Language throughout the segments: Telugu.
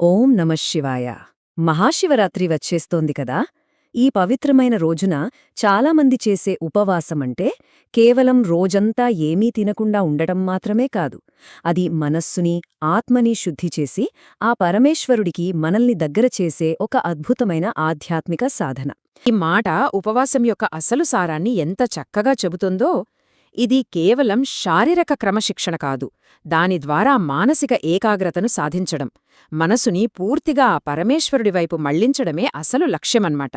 ఓం నమ శివాయ. మహాశివరాత్రి వచ్చేస్తోంది కదా. ఈ పవిత్రమైన రోజున చాలామంది చేసే ఉపవాసమంటే కేవలం రోజంతా ఏమీ తినకుండా ఉండటం మాత్రమే కాదు. అది మనస్సుని ఆత్మని శుద్ధి చేసి ఆ పరమేశ్వరుడికి మనల్ని దగ్గర చేసే ఒక అద్భుతమైన ఆధ్యాత్మిక సాధన. ఈ మాట ఉపవాసం యొక్క అసలు సారాన్ని ఎంత చక్కగా చెబుతుందో ఇది కేవలం శారీరక క్రమశిక్షణ కాదు. దాని ద్వారా మానసిక ఏకాగ్రతను సాధించడం మనసుని పూర్తిగా ఆ పరమేశ్వరుడి వైపు మళ్ళించడమే అసలు లక్ష్యమన్నమాట.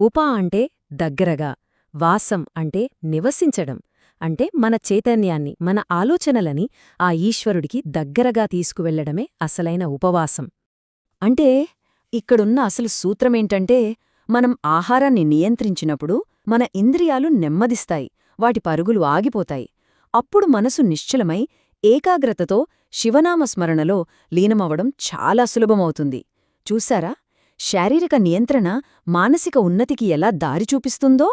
ఉప అంటే దగ్గరగా వాసం అంటే నివసించడం అంటే మన చైతన్యాన్ని మన ఆలోచనలని ఆ ఈశ్వరుడికి దగ్గరగా తీసుకువెళ్ళడమే అసలైన ఉపవాసం. అంటే ఇక్కడున్న అసలు సూత్రమేంటంటే మనం ఆహారాన్ని నియంత్రించినప్పుడు మన ఇంద్రియాలు నెమ్మదిస్తాయి వాటి పరుగులు ఆగిపోతాయి. అప్పుడు మనసు నిశ్చలమై ఏకాగ్రతతో శివనామస్మరణలో లీనమవడం చాలా సులభమవుతుంది. చూశారా? శారీరక నియంత్రణ మానసిక ఉన్నతికి ఎలా దారి చూపిస్తుందో?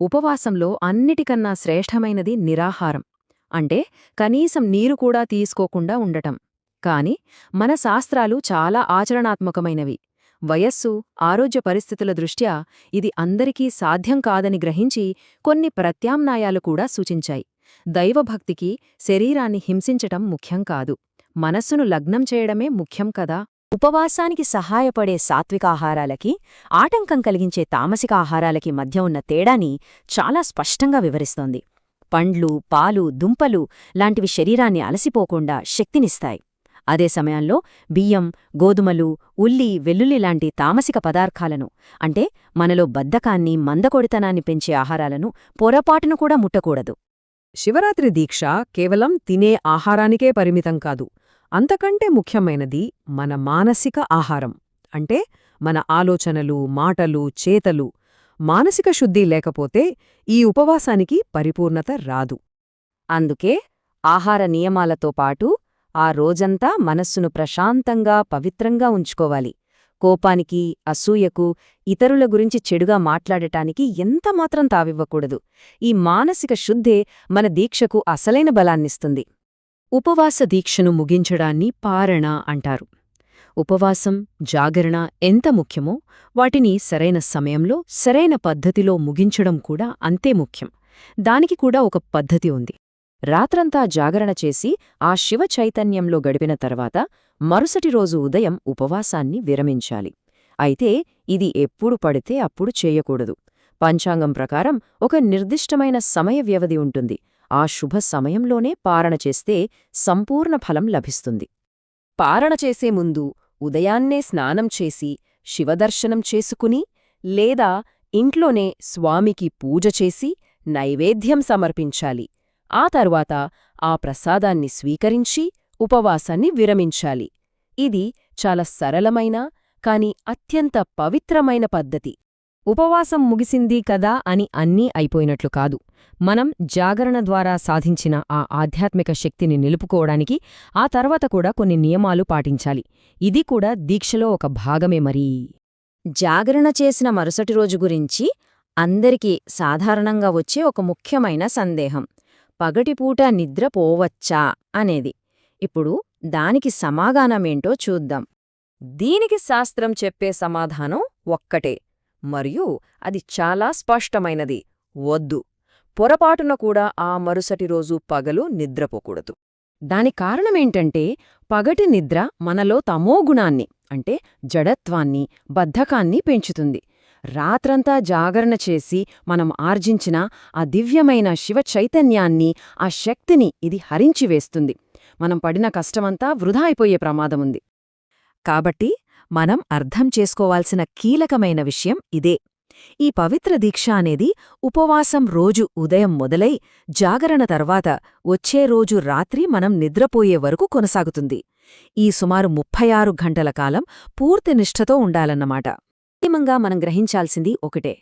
ఉపవాసంలో అన్నిటికన్నా శ్రేష్టమైనది నిరాహారం. అంటే కనీసం నీరు కూడా తీసుకోకుండా ఉండటం. కాని మన శాస్త్రాలు చాలా ఆచరణాత్మకమైనవి. వయస్సు ఆరోగ్య పరిస్థితుల దృష్ట్యా ఇది అందరికీ సాధ్యం కాదని గ్రహించి కొన్ని ప్రత్యామ్నాయాలు కూడా సూచించాయి. దైవభక్తికి శరీరాన్ని హింసించటం ముఖ్యం కాదు. మనస్సును లగ్నం చేయడమే ముఖ్యం కదా. ఉపవాసానికి సహాయపడే సాత్వికాహారాలకి ఆటంకం కలిగించే తామసిక ఆహారాలకి మధ్య ఉన్న తేడాని చాలా స్పష్టంగా వివరిస్తోంది. పండ్లు పాలు దుంపలు లాంటివి శరీరాన్ని అలసిపోకుండా శక్తినిస్తాయి. అదే సమయంలో బియ్యం గోధుమలు ఉల్లి వెల్లుల్లి లాంటి తామసిక పదార్థాలను అంటే మనలో బద్ధకాన్ని మందకొడితనాన్ని పెంచే ఆహారాలను పొరపాటును కూడా ముట్టకూడదు. శివరాత్రి దీక్ష కేవలం తినే ఆహారానికే పరిమితం కాదు. అంతకంటే ముఖ్యమైనది మన మానసిక ఆహారం అంటే మన ఆలోచనలు మాటలు చేతలు. మానసిక శుద్ధి లేకపోతే ఈ ఉపవాసానికి పరిపూర్ణత రాదు. అందుకే ఆహార నియమాలతో పాటు ఆ రోజంతా మనస్సును ప్రశాంతంగా పవిత్రంగా ఉంచుకోవాలి. కోపానికి అసూయకు ఇతరుల గురించి చెడుగా మాట్లాడటానికి ఎంతమాత్రం తావివ్వకూడదు. ఈ మానసిక శుద్ధే మన దీక్షకు అసలైన బలాన్నిస్తుంది. ఉపవాస దీక్షను ముగించడాన్ని పారణ అంటారు. ఉపవాసం జాగరణ ఎంత ముఖ్యమో వాటిని సరైన సమయంలో సరైన పద్ధతిలో ముగించడం కూడా అంతే ముఖ్యం. దానికి కూడా ఒక పద్ధతి ఉంది. రాత్రంతా జాగరణ చేసి ఆ శివ చైతన్యంలో గడిపిన తర్వాత మరుసటి రోజు ఉదయం ఉపవాసాన్ని విరమించాలి. అయితే ఇది ఎప్పుడు పడితే అప్పుడు చేయకూడదు. పంచాంగం ప్రకారం ఒక నిర్దిష్టమైన సమయ వ్యవధి ఉంటుంది. ఆ శుభ సమయంలోనే పారణ చేస్తే సంపూర్ణ ఫలం లభిస్తుంది. పారణ చేసే ముందు ఉదయాన్నే స్నానం చేసి శివదర్శనం చేసుకుని లేదా ఇంట్లోనే స్వామికి పూజ చేసి నైవేద్యం సమర్పించాలి. ఆ తరువాత ఆ ప్రసాదాన్ని స్వీకరించి ఉపవాసాన్ని విరమించాలి. ఇది చాలా సరళమైన కాని అత్యంత పవిత్రమైన పద్ధతి. ఉపవాసం ముగిసింది కదా అని అన్నీ అయిపోయినట్లు కాదు. మనం జాగరణ ద్వారా సాధించిన ఆ ఆధ్యాత్మిక శక్తిని నిలుపుకోవడానికి ఆ తర్వాత కూడా కొన్ని నియమాలు పాటించాలి. ఇది కూడా దీక్షలో ఒక భాగమే మరీ. జాగరణ చేసిన మరుసటి రోజు గురించి అందరికీ సాధారణంగా వచ్చే ఒక ముఖ్యమైన సందేహం. పగటిపూట నిద్రపోవచ్చా అనేది. ఇప్పుడు దానికి సమాధానమేంటో చూద్దాం. దీనికి శాస్త్రం చెప్పే సమాధానం ఒక్కటే. మరియు అది చాలా స్పష్టమైనది. వద్దు. పొరపాటున కూడా ఆ మరుసటి రోజు పగలు నిద్రపోకూడదు. దాని కారణమేంటంటే పగటి నిద్ర మనలో తమోగుణాన్ని అంటే జడత్వాన్ని బద్ధకాన్ని పెంచుతుంది. రాత్రంతా జాగరణ చేసి మనం ఆర్జించిన ఆ దివ్యమైన శివ చైతన్యాన్ని ఆ శక్తిని ఇది హరించివేస్తుంది మనం పడిన కష్టమంతా వృధా అయిపోయే ప్రమాదముంది. కాబట్టి మనం అర్థం చేసుకోవాల్సిన కీలకమైన విషయం ఇదే. ఈ పవిత్ర దీక్ష అనేది ఉపవాసం రోజు ఉదయం మొదలై జాగరణ తర్వాత వచ్చే రోజు రాత్రి మనం నిద్రపోయే వరకు కొనసాగుతుంది. ఈ సుమారు ముప్పై ఆరు గంటల కాలం పూర్తి నిష్ఠతో ఉండాలన్నమాట. అంతిమంగా మనం గ్రహించాల్సింది ఒకటే.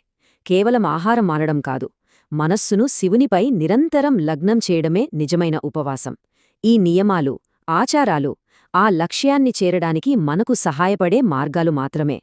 కేవలం ఆహారం మానడం కాదు. మనస్సును శివునిపై నిరంతరం లగ్నం చేయడమే నిజమైన ఉపవాసం. ఈ నియమాలు ఆచారాలు ఆ లక్ష్యాన్ని చేరడానికి మనకు సహాయపడే మార్గాలు మాత్రమే.